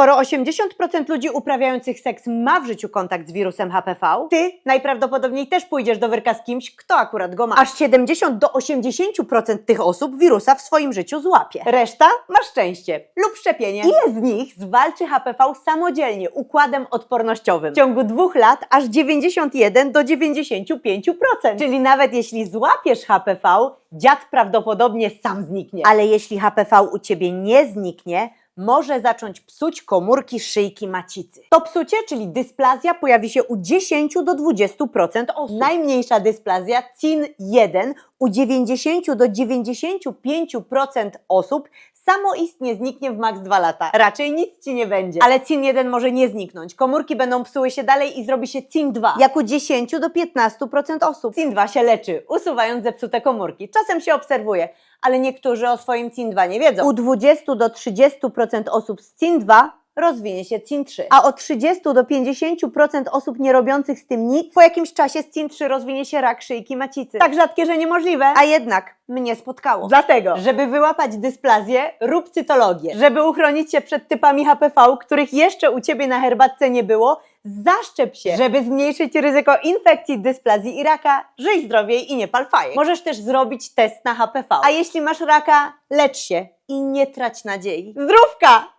Skoro 80% ludzi uprawiających seks ma w życiu kontakt z wirusem HPV, ty najprawdopodobniej też pójdziesz do wyrka z kimś, kto akurat go ma. Aż 70 do 80% tych osób wirusa w swoim życiu złapie. Reszta ma szczęście lub szczepienie. Ile z nich zwalczy HPV samodzielnie układem odpornościowym? W ciągu dwóch lat aż 91 do 95%. Czyli nawet jeśli złapiesz HPV, dziad prawdopodobnie sam zniknie. Ale jeśli HPV u ciebie nie zniknie, może zacząć psuć komórki szyjki macicy. To psucie, czyli dysplazja, pojawi się u 10 do 20% osób. Najmniejsza dysplazja, CIN1, u 90 do 95% osób samoistnie zniknie w maks 2 lata. Raczej nic ci nie będzie. Ale CIN1 może nie zniknąć. Komórki będą psuły się dalej i zrobi się CIN2. Jak u 10 do 15% osób. CIN2 się leczy, usuwając zepsute komórki. Czasem się obserwuje, ale niektórzy o swoim CIN2 nie wiedzą. U 20 do 30% osób z CIN2 rozwinie się CIN3, a od 30 do 50% osób nie robiących z tym nic, po jakimś czasie z CIN3 rozwinie się rak szyjki macicy. Tak rzadkie, że niemożliwe, a jednak mnie spotkało. Dlatego, żeby wyłapać dysplazję, rób cytologię. Żeby uchronić się przed typami HPV, których jeszcze u Ciebie na herbatce nie było, zaszczep się. Żeby zmniejszyć ryzyko infekcji, dysplazji i raka, żyj zdrowiej i nie pal fajek. Możesz też zrobić test na HPV. A jeśli masz raka, lecz się i nie trać nadziei. Zdrówka!